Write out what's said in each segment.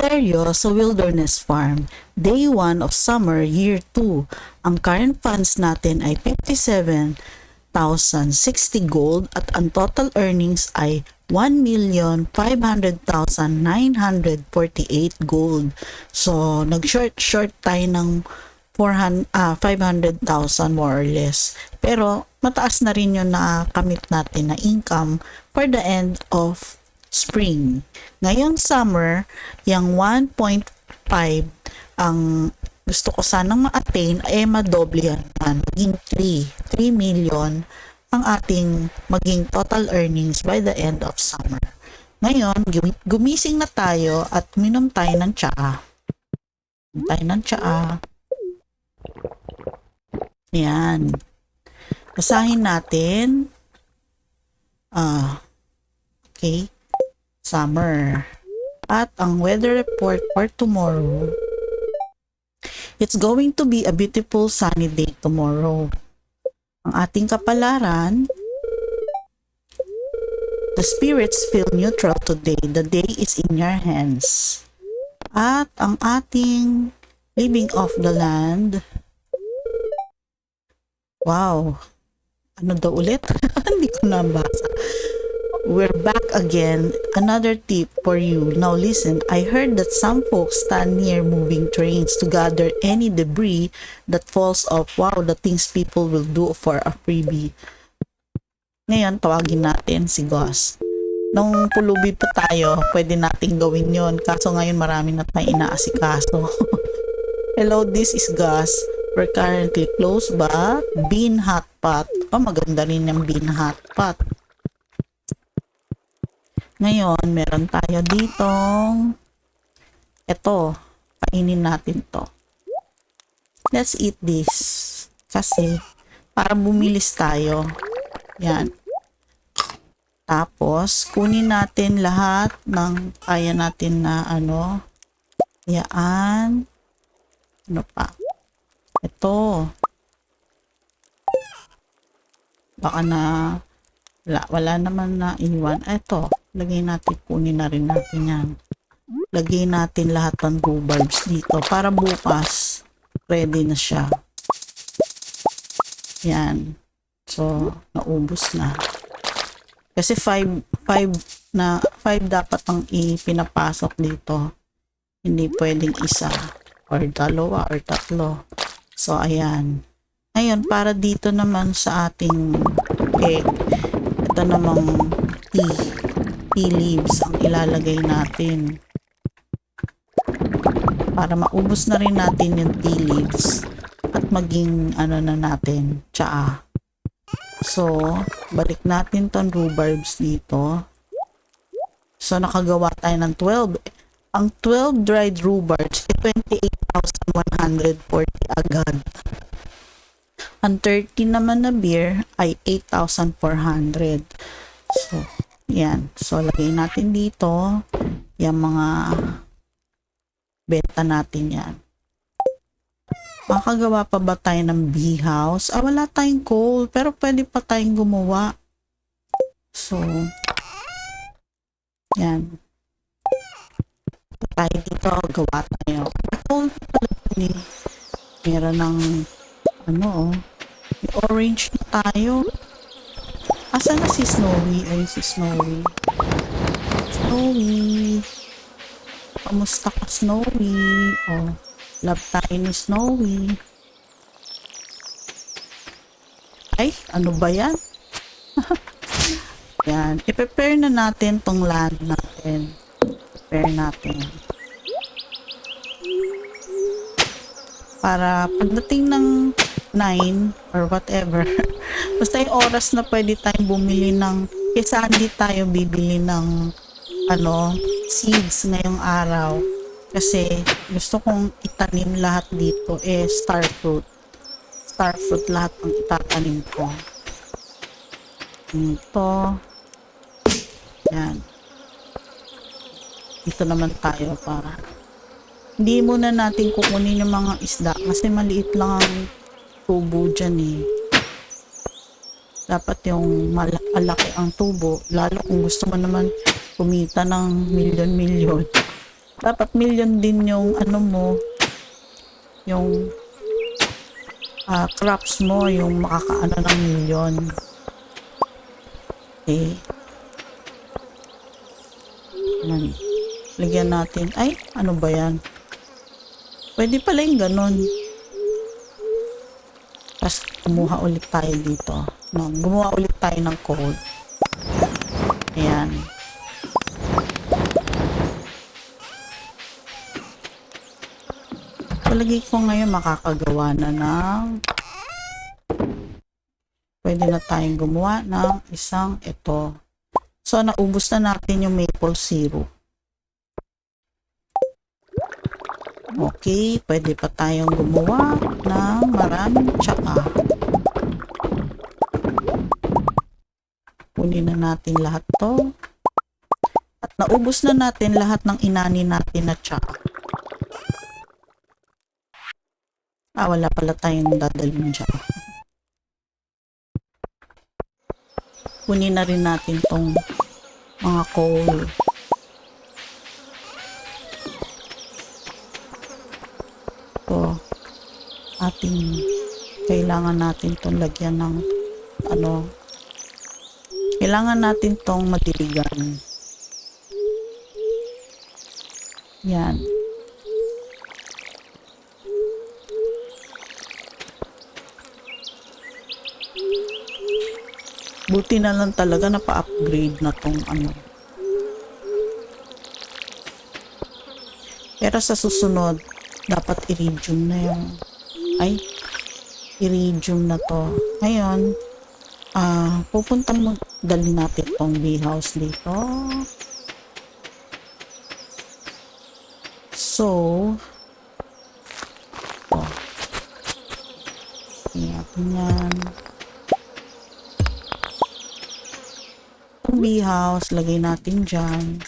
Seryoso Wilderness Farm. Day 1 of summer, year 2. Ang current funds natin ay 57,060 gold at ang total earnings ay 1,500,948 gold. So, nag-short short tayo ng 400, ah, 500,000 more or less. Pero, mataas na rin yung nakamit natin na income for the end of spring. Ngayong summer, yung 1.5 ang gusto ko sanang ma-attain ay madoble yan. Maging 3. 3 million ang ating maging total earnings by the end of summer. Ngayon, gumi- gumising na tayo at minom tayo ng tsaa. Minom tayo ng tsaa. Yan. Basahin natin. Ah, okay. Summer. At ang weather report for tomorrow. It's going to be a beautiful sunny day tomorrow. Ang ating kapalaran, The spirits feel neutral today. The day is in your hands. At ang ating living off the land, Wow. Ano daw ulit? Hindi ko nabasa. We're back again. Another tip for you. Now listen, I heard that some folks stand near moving trains to gather any debris that falls off. Wow, the things people will do for a freebie. Ngayon, tawagin natin si Gus. Nung pulubi pa tayo, pwede nating gawin yon. Kaso ngayon marami na tayong inaasikaso. Hello, this is Gus. We're currently close ba? Bean Hot Pot. Oh, maganda rin yung Bean Hot Pot. Ngayon, meron tayo ditong eto, kainin natin to. Let's eat this. Kasi, para bumilis tayo. Yan. Tapos, kunin natin lahat ng kaya natin na ano. Yan. Ano pa? Ito. Baka na wala, wala naman na iwan. Ito. Lagay natin, kunin na rin natin yan. Lagay natin lahat ng rhubarbs dito para bukas ready na siya. Yan. So, naubos na. Kasi 5 5 na 5 dapat ang ipinapasok dito. Hindi pwedeng isa or dalawa or tatlo. So, ayan. Ngayon, para dito naman sa ating egg, ito namang tea. Tea leaves ang ilalagay natin. Para maubos na rin natin yung tea leaves at maging ano na natin, tsaa. So, balik natin tong rhubarbs dito. So, nakagawa tayo ng 12. Ang 12 dried rhubarbs, 28,140 agad. Ang 30 naman na beer ay 8,400. So, yan. So, lagay natin dito yung mga benta natin yan. Makagawa pa ba tayo ng bee house? Ah, wala tayong coal, pero pwede pa tayong gumawa. So, yan. Tayo dito, gawa tayo. Coal talaga ni. Meron ng, ano oh, orange na tayo. Asa na si Snowy? Ay, si Snowy. Snowy. Kamusta ka, Snowy? Oh. Love tayo ni Snowy. Ay, ano ba yan? yan. I-prepare na natin tong land natin. Prepare natin. Para pagdating ng 9 or whatever, basta yung oras na pwede tayong bumili ng, kesa hindi tayo bibili ng ano, seeds ngayong araw kasi gusto kong itanim lahat dito eh star fruit. Star fruit lahat ang itatanim ko. Ito. Yan. Dito naman tayo para hindi muna natin kukunin yung mga isda kasi maliit lang ang tubo dyan eh. Dapat yung malaki ang tubo lalo kung gusto mo naman kumita ng milyon-milyon Dapat million din yung ano mo, yung ah, crops mo, yung makakaano ng million. Okay. Yan. Lagyan natin. Ay, ano ba yan? Pwede pala yung ganun. Tapos, kumuha ulit tayo dito. No, gumawa ulit tayo ng code. Ayan. Palagi ko ngayon makakagawa na ng pwede na tayong gumawa ng isang ito. So, naubos na natin yung maple syrup. Okay, pwede pa tayong gumawa ng maraming tsaka. Kunin na natin lahat to. At naubos na natin lahat ng inani natin na tsaka. Ah, wala pala tayong dadalhin dyan. Kunin na rin natin tong mga coal. Ito, ating kailangan natin tong lagyan ng ano, kailangan natin tong madiligan. Yan. Buti na lang talaga na pa-upgrade na tong ano. Pero sa susunod, dapat iridium na yung ay iridium na to. Ngayon, ah pupunta mo dali natin tong bee house dito. So, oh. Iyatin yan. Yung bee house, lagay natin dyan.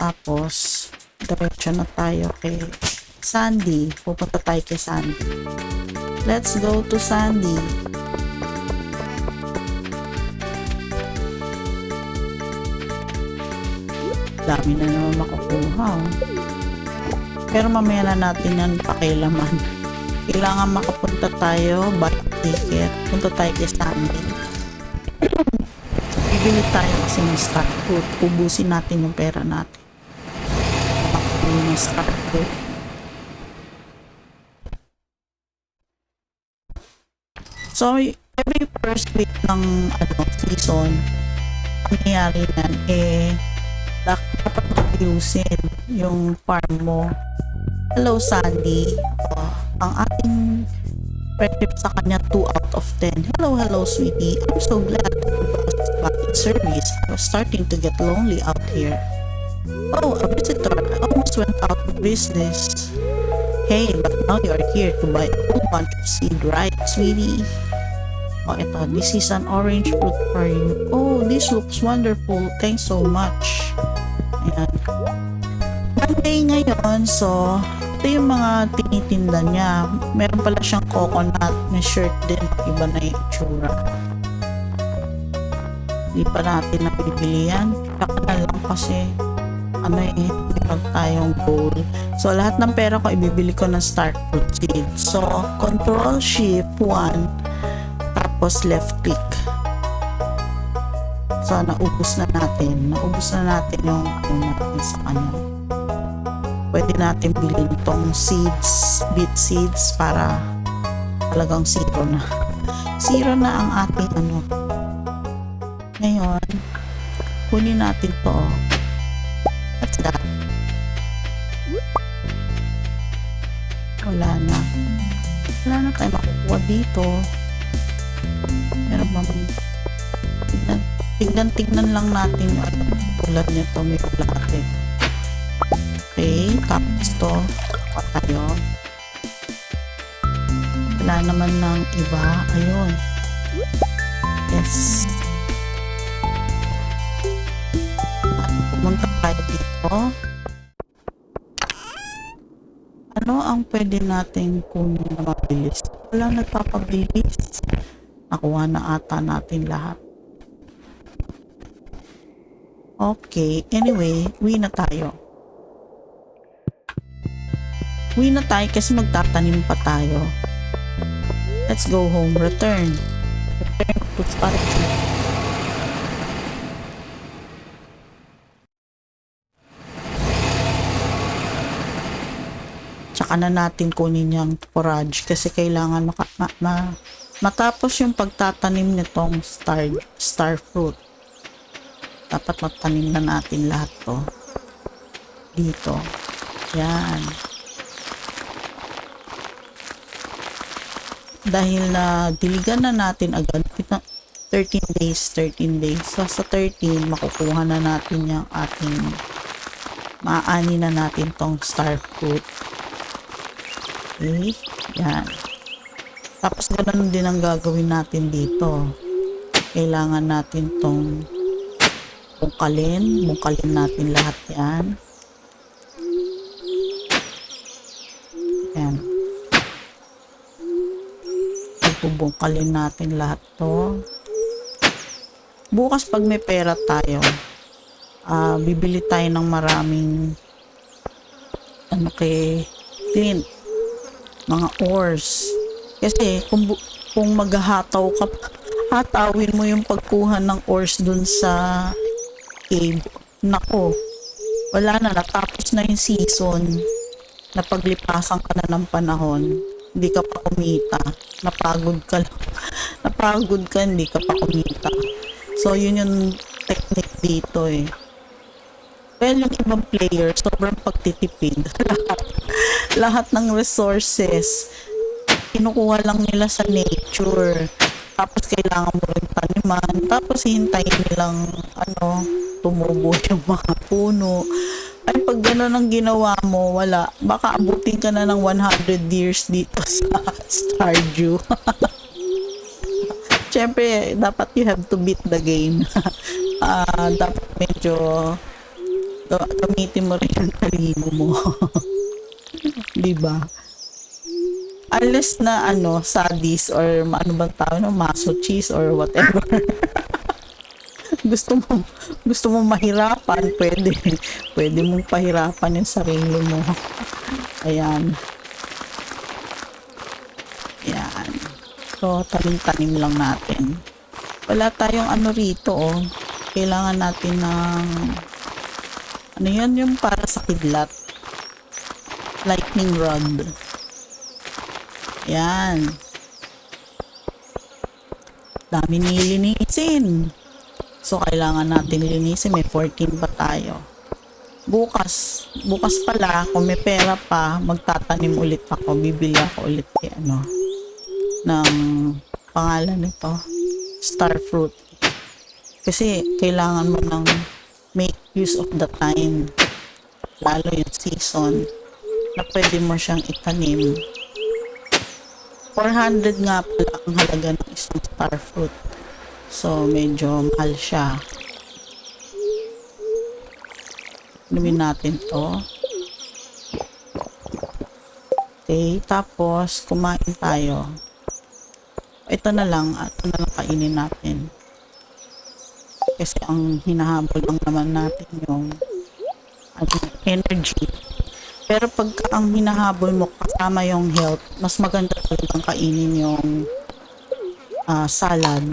Tapos, diretso na tayo kay Sandy. Pupunta tayo kay Sandy. Let's go to Sandy. Dami na naman makukuha. Pero mamaya na natin yan pakilaman. Kailangan makapunta tayo, buy ticket. Punta tayo kay Sandy. Bibili tayo kasi ng start food. Ubusin natin yung pera natin. Makakuli ng start food. So, every first week ng ano, season, ang nangyayari yan, eh, dapat mag-ayusin yung farm mo. Hello, Sandy. Oh, ang ating friendship sa kanya 2 out of 10. Hello, hello, sweetie. I'm so glad was back in service. I was starting to get lonely out here. Oh, a visitor. I almost went out of business. Hey, but now you are here to buy a whole bunch of seed, right, sweetie? Oh, ito. This is an orange fruit for you. Oh, this looks wonderful. Thanks so much. Ayan. Monday ngayon, so ito yung mga tinitinda niya. Meron pala siyang coconut na shirt din. Iba na yung itsura. Hindi pa natin nabibili yan. Saka na lang kasi ano eh, meron tayong goal. So, lahat ng pera ko, ibibili ko ng start seed. So, control shift 1 tapos left click. So, naubos na natin. Naubos na natin yung ano natin sa kanya. Pwede natin bilhin tong seeds, beet seeds para talagang zero na. Zero na ang ating ano. Ngayon, kunin natin to. What's that? Wala na. Wala na tayo makukuha dito. Meron bang tignan, tignan, tignan lang natin ano, tulad nito may plaque. Okay, tapos to, kuha tayo. Wala naman ng iba. Ayun. Yes. Pumunta tayo dito. Ano ang pwede nating kunin na mabilis? Wala nagpapabilis. Nakuha na ata natin lahat. Okay, anyway, uwi na tayo. Uwi na tayo kasi magtatanim pa tayo. Let's go home. Return. Return to Sparky. Tsaka na natin kunin yung forage kasi kailangan maka, ma, ma- matapos yung pagtatanim nitong star, star fruit. Dapat matanim na natin lahat to. Dito. Yan. Dahil na diligan na natin agad, kita- 13 days, 13 days. So, sa 13, makukuha na natin yung ating maaani na natin tong star fruit. Okay, yan. Tapos ganun din ang gagawin natin dito. Kailangan natin tong bungkalin. Bungkalin natin lahat yan. Yan. Bubungkalin natin lahat to. Bukas pag may pera tayo, ah bibili tayo ng maraming ano kay Clint mga ores. Kasi kung, kung maghahataw ka, hatawin mo yung pagkuha ng ores dun sa cave. Nako, wala na, natapos na yung season. Napaglipasan ka na ng panahon. Hindi ka pa kumita. Napagod ka lang. Napagod ka, hindi ka pa kumita. So, yun yung technique dito eh. Well, yung ibang player, sobrang pagtitipid. lahat, lahat ng resources, kinukuha lang nila sa nature. Tapos kailangan mo rin taniman. Tapos hintayin nilang ano, tumubo yung mga puno. Ay, pag gano'n ang ginawa mo, wala. Baka abutin ka na ng 100 years dito sa Stardew. Siyempre, dapat you have to beat the game. Ah, dapat medyo ga- gamitin mo rin yung talino mo. Di ba? Unless na ano, sadis or ano bang tawag no, masochist or whatever. gusto mo gusto mo mahirapan, pwede. Pwede mong pahirapan yung sarili mo. Ayan. Ayan. So, tanim-tanim lang natin. Wala tayong ano rito, oh. Kailangan natin ng ano yan yung para sa kidlat lightning rod yan dami nilinisin so kailangan natin linisin. May 14 pa tayo. Bukas bukas pala kung may pera pa magtatanim ulit ako. Bibili ako ulit kay ano ng pangalan nito star fruit. Kasi kailangan mo ng make use of the time. Lalo yung season na pwede mo siyang itanim. 400 nga pala ang halaga ng isang star fruit so medyo mahal siya inumin natin to okay tapos kumain tayo ito na lang ito na lang kainin natin kasi ang hinahabol lang naman natin yung ano, energy. Pero pag ang hinahabol mo kasama yung health, mas maganda talagang kainin yung ah, salad.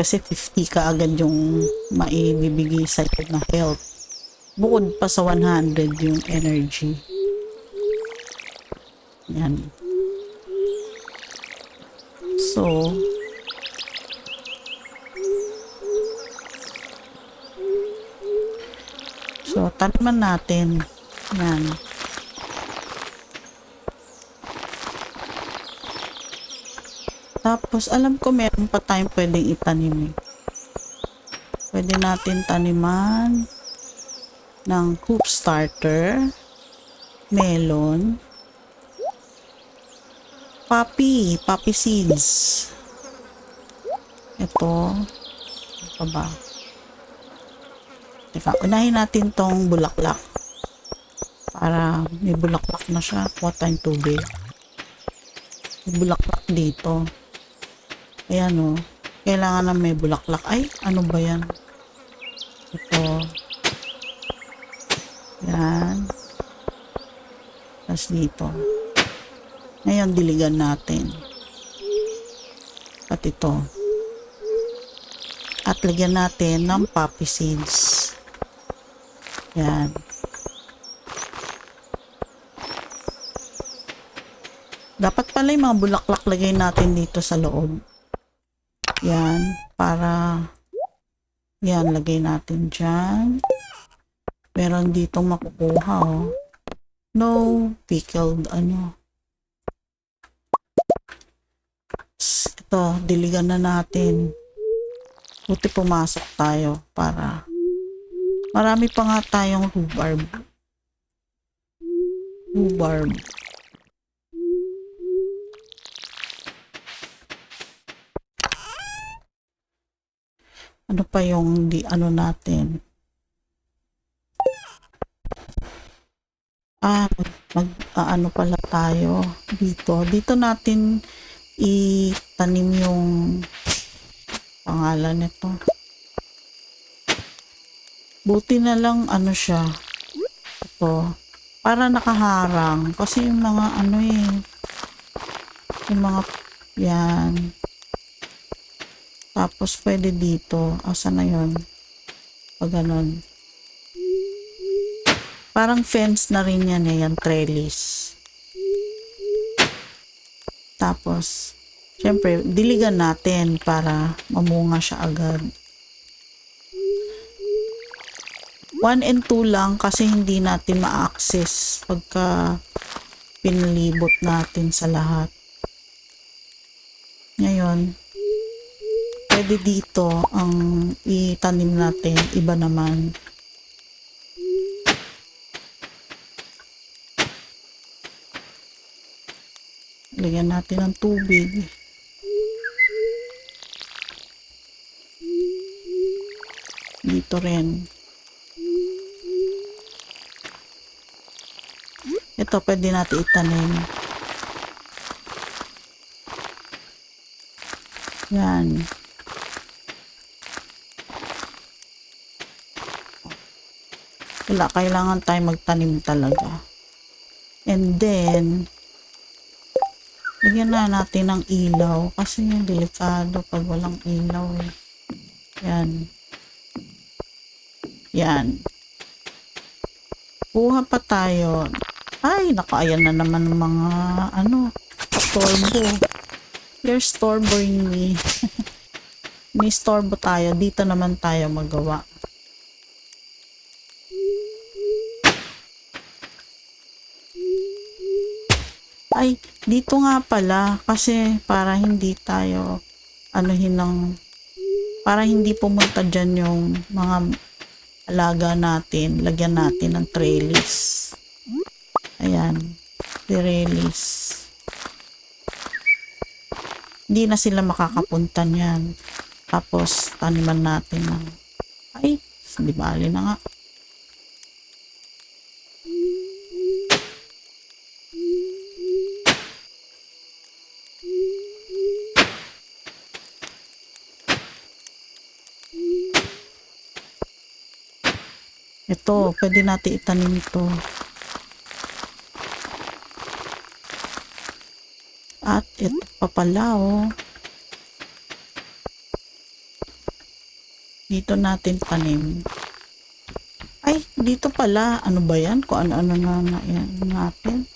Kasi 50 ka agad yung maibibigay sa na health. Bukod pa sa 100 yung energy. Yan. So, So, taniman natin. Yan. Tapos, alam ko meron pa tayong pwedeng itanim eh. Pwede natin taniman ng hoop starter, melon, poppy, poppy seeds. Ito, ano pa ba? Teka, unahin natin tong bulaklak. Para may bulaklak na siya. Kuha tayong tubig. May bulaklak dito. Ayan o. Kailangan na may bulaklak. Ay, ano ba yan? Ito. Yan. Tapos dito. Ngayon, diligan natin. At ito. At lagyan natin ng poppy seeds. Yan. Dapat pala yung mga bulaklak lagay natin dito sa loob. Yan. Para yan, lagay natin dyan. Meron ditong makukuha, oh. No pickled, ano. Ito, diligan na natin. Buti pumasok tayo para marami pa nga tayong rhubarb. Rhubarb. Ano pa yung di ano natin? Ah, mag ah, ano pala tayo dito. Dito natin itanim yung pangalan nito. Buti na lang ano siya. Ito. Para nakaharang. Kasi yung mga ano eh. Yung mga yan. Tapos pwede dito. Asa na yun? Pag ganun. Parang fence na rin yan eh. Yan trellis. Tapos, syempre, diligan natin para mamunga siya agad. 1 and 2 lang kasi hindi natin ma-access pagka pinalibot natin sa lahat. Ngayon, pwede dito ang itanim natin, iba naman. Lagyan natin ng tubig. Dito rin. Ito pwede natin itanim. Yan. Wala, kailangan tayo magtanim talaga. And then, lagyan na natin ng ilaw kasi yung delikado pag walang ilaw eh. Yan. Yan. Kuha pa tayo. Ay, nakaayan na naman mga ano, storbo. You're storboing me. May storbo tayo. Dito naman tayo magawa. Ay, dito nga pala. Kasi para hindi tayo anuhin ng para hindi pumunta dyan yung mga alaga natin. Lagyan natin ng trellis. Ayan. Trellis. Hindi na sila makakapunta niyan. Tapos, taniman natin ng ay, hindi bali na nga. Ito, pwede natin itanim ito. At ito pa pala, oh. Dito natin tanim. Ay, dito pala. Ano ba yan? Kung ano-ano na, na yan natin.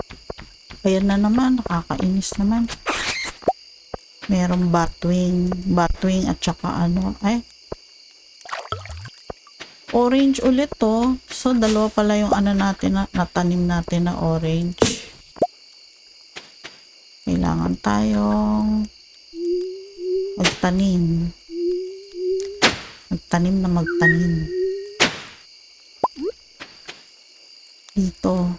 Ayan na naman. Nakakainis naman. Merong batwing. Batwing at saka ano. Ay, orange ulit to. So, dalawa pala yung ano natin na natanim natin na orange. Kailangan tayong magtanim. Magtanim na magtanim. Dito.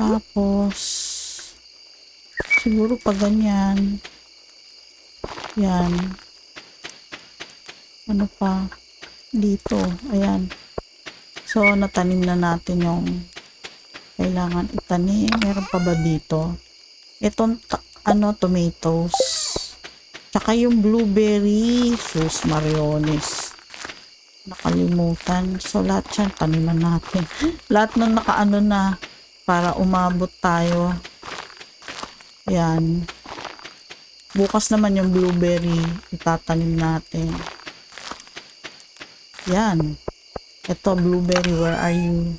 Tapos, siguro pa ganyan. Yan. Ano pa? Dito. Ayan. So, natanim na natin yung kailangan itanim. Meron pa ba dito? Itong, ano, tomatoes. Tsaka yung blueberry. Sus, mariones. Nakalimutan. So, lahat yan, taniman natin. lahat na nakaano na, para umabot tayo. Yan. Bukas naman yung blueberry itatanim natin. Yan. Ito, blueberry, where are you?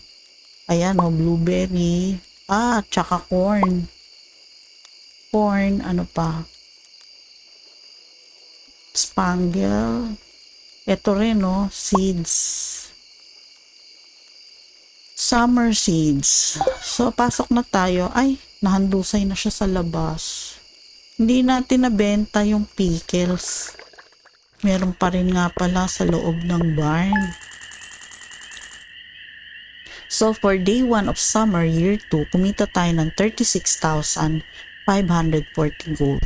Ayan, oh, blueberry. Ah, tsaka corn. Corn, ano pa? Spangle. Ito rin, oh, seeds. Summer seeds. So, pasok na tayo. Ay, nahandusay na siya sa labas. Hindi natin nabenta yung pickles. Meron pa rin nga pala sa loob ng barn. So, for day 1 of summer year 2, kumita tayo ng 36,540 gold.